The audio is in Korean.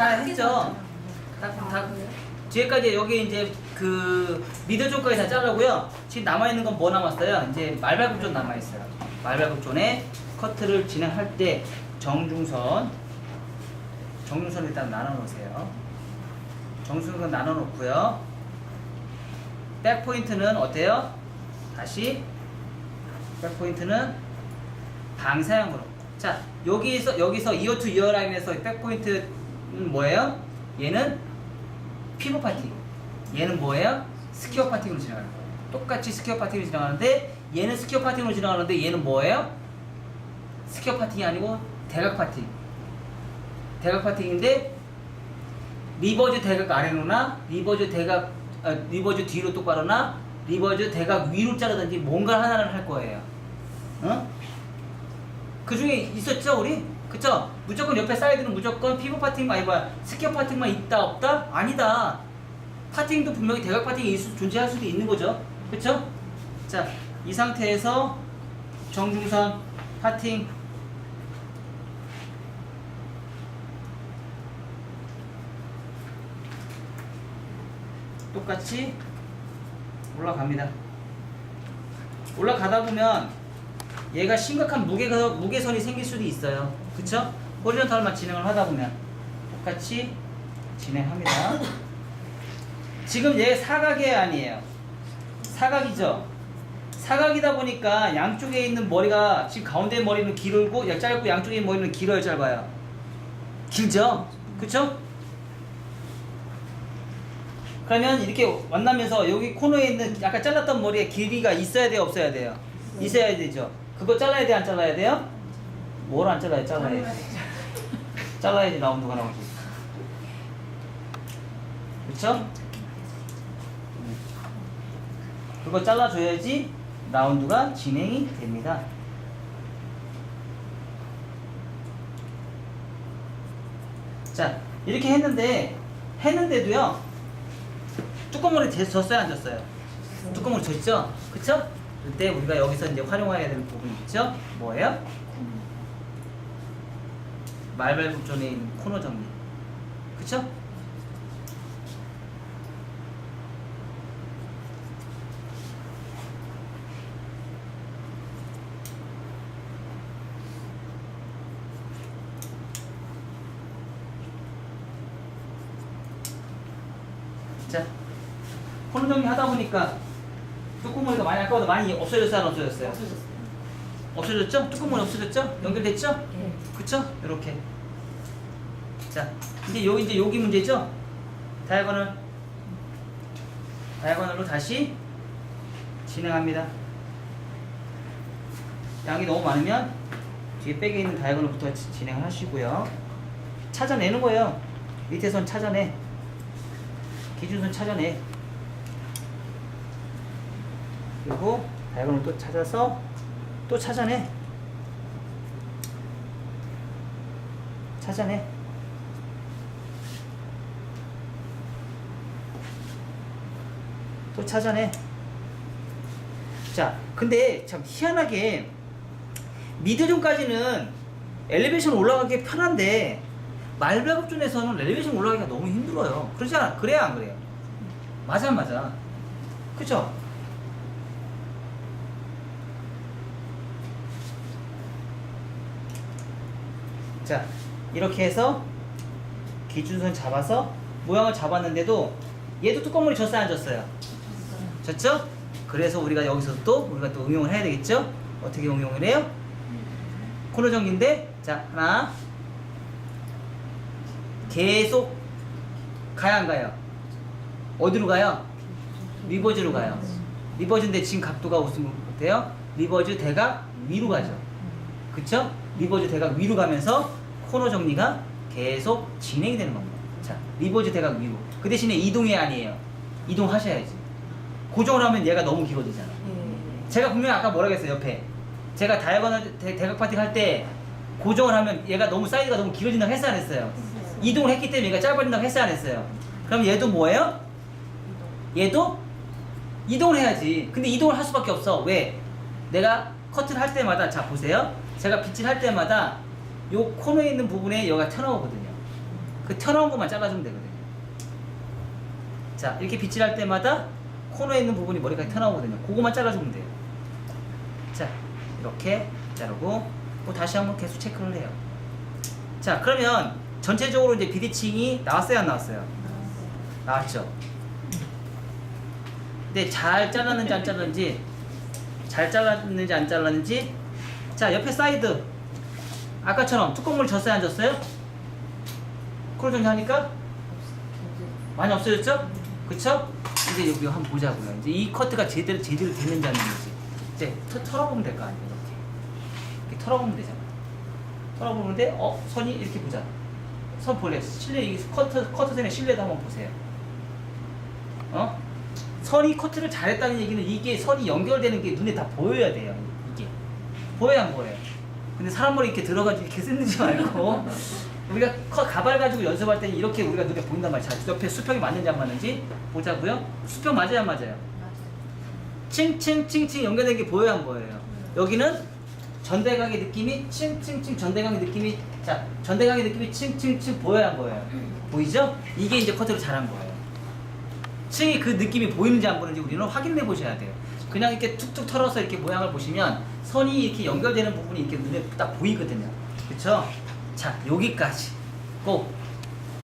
다 했죠. 다, 다 뒤에까지 여기 이제 그 미드 쪽까지 다 잘라고요. 지금 남아 있는 건 뭐 남았어요? 이제 말발굽존 남아 있어요. 말발굽존에 커트를 진행할 때 정중선 정중선 일단 나눠 놓으세요. 정중선 나눠 놓고요. 백 포인트는 어때요? 다시 백 포인트는 방사형으로. 자 여기서 여기서 이어 투 이어 라인에서 백 포인트 는 뭐예요? 얘는 피부 파팅. 얘는 뭐예요? 스퀘어 파팅으로 진행하는 거예요. 똑같이 스퀘어 파팅으로 진행하는데 얘는 스퀘어 파팅으로 진행하는데 얘는 뭐예요? 스퀘어 파팅이 아니고 대각 파팅. 대각 파팅인데 리버즈 대각 아래로나 리버즈 대각 아, 리버즈 뒤로 똑바로나 리버즈 대각 위로 자르든지 뭔가 하나를 할 거예요. 어? 그 중에 있었죠 우리? 그쵸? 무조건 옆에 사이드는 무조건 피부 파팅 아니 뭐야 스퀘어 파팅만 있다 없다? 아니다. 파팅도 분명히 대각 파팅이 있을, 존재할 수도 있는 거죠. 그쵸? 자, 이 상태에서 정중선 파팅 똑같이 올라갑니다. 올라가다 보면 얘가 심각한 무게가, 무게선이 생길 수도 있어요. 그쵸? 호리전탈만 진행을 하다 보면 똑같이 진행합니다. 지금 얘 사각이 아니에요. 사각이죠? 사각이다 보니까 양쪽에 있는 머리가 지금 가운데 머리는 길고 야, 짧고 양쪽에 있는 머리는 길어요 짧아요? 길죠? 그쵸? 그러면 이렇게 만나면서 여기 코너에 있는 약간 잘랐던 머리에 길이가 있어야 돼요 없어야 돼요? 있어야 되죠 그거 잘라야 돼 안 잘라야 돼요? 뭘 안 잘라야 잘라야지 잘라야지 라운드가 나오지 그쵸? 그거 잘라줘야지 라운드가 진행이 됩니다 자 이렇게 했는데 했는데도요 뚜껑물이 제- 졌어요 안 졌어요? 뚜껑물이 졌죠? 그쵸? 그때 우리가 여기서 이제 활용해야 되는 부분이 있죠? 뭐예요? 말발굽존에 있는 코너 정리 그쵸? 자 코너 정리 하다 보니까 뚜껑물이가 많이 아까보다 많이 없어졌어요 안 없어졌어요? 없어졌죠? 뚜껑물이 없어졌죠? 연결됐죠? 네. 그쵸? 이렇게. 자, 이제 여기 이제 여기 문제죠? 다이아고널. 다이아고널로 다시 진행합니다. 양이 너무 많으면 뒤에 백에 있는 다이아고널부터 지- 진행을 하시고요. 찾아내는 거예요. 밑에 선 찾아내. 기준선 찾아내. 그리고 다이아고널 또 찾아서 또 찾아내. 찾아내. 또 찾아내. 자, 근데 참 희한하게 미드존까지는 엘리베이션 올라가기 편한데 말발굽존에서는 엘리베이션 올라가기가 너무 힘들어요. 그러지 않아? 그래야 안 그래요? 맞아, 맞아. 그죠? 자, 이렇게 해서 기준선 잡아서 모양을 잡았는데도 얘도 뚜껑물이 졌어요, 안 졌어요? 졌죠? 그래서 우리가 여기서 또 우리가 또 응용을 해야 되겠죠? 어떻게 응용을 해요? 코너 정리인데 자 하나 계속 가야 안 가요? 어디로 가요? 리버즈로 가요. 리버즈인데 지금 각도가 무슨 어때요? 리버즈 대각 위로 가죠. 그쵸? 리버즈 대각 위로 가면서 코너 정리가 계속 진행이 되는 겁니다. 자, 리버즈 대각 위로. 그 대신에 이동이 아니에요. 이동하셔야지. 고정을 하면 얘가 너무 길어지잖아. 네. 제가 분명히 아까 뭐라고 했어요, 옆에. 제가 다이아고널 대, 대각 파팅 할때 고정을 하면 얘가 너무 사이즈가 너무 길어진다고 했어요, 안 했어요? 이동을 했기 때문에 얘가 짧아진다고 했어요, 안 했어요? 그럼 얘도 뭐예요? 얘도 이동을 해야지. 근데 이동을 할 수밖에 없어. 왜? 내가 커트를 할 때마다 자 보세요. 제가 빗질 할 때마다 요 코너에 있는 부분에 여기가 튀어나오거든요. 그 튀어나온 것만 잘라주면 되거든요. 자, 이렇게 빗질할 때마다 코너에 있는 부분이 머리카락이 튀어나오거든요. 그거만 잘라주면 돼요. 자, 이렇게 자르고 또 다시 한번 계속 체크를 해요. 자, 그러면 전체적으로 이제 비대칭이 나왔어요, 안 나왔어요? 나왔죠. 근데 잘 잘랐는지 안 잘랐는지 잘 잘랐는지 안 잘랐는지 자 옆에 사이드 아까처럼 뚜껑물 졌어요 안 졌어요? 크로 정리하니까 많이 없어졌죠? 그쵸? 이제 여기 한번 보자고요 이제 이 커트가 제대로 제대로 됐는지 안 됐는지 이제 터, 털어보면 될 거 아니에요 이렇게 이렇게 털어보면 되잖아 털어보는데 어 선이 이렇게 보자 선 볼래 실내 이 커트 커트선의 실내도 한번 보세요 어? 선이 커트를 잘했다는 얘기는 이게 선이 연결되는 게 눈에 다 보여야 돼요. 이게 보여야 안 보여요. 근데 사람 머리 이렇게 들어가지고 이렇게 쓰는지 말고 우리가 커 가발 가지고 연습할 때는 이렇게 우리가 눈에 보인단 말이야. 자, 옆에 수평이 맞는지 안 맞는지 보자고요. 수평 맞아요 안 맞아요? 층층층층 연결된 게 보여요 안 보여요? 여기는 전대각의 느낌이 층층층 전대각의 느낌이 자 전대각의 느낌이 층층층 보여요 안 보여요? 보이죠? 이게 이제 커트를 잘한 거예요. 층이 그 느낌이 보이는지 안 보이는지 우리는 확인해 보셔야 돼요. 그냥 이렇게 툭툭 털어서 이렇게 모양을 보시면 선이 이렇게 연결되는 부분이 이렇게 눈에 딱 보이거든요. 그쵸? 자, 여기까지 꼭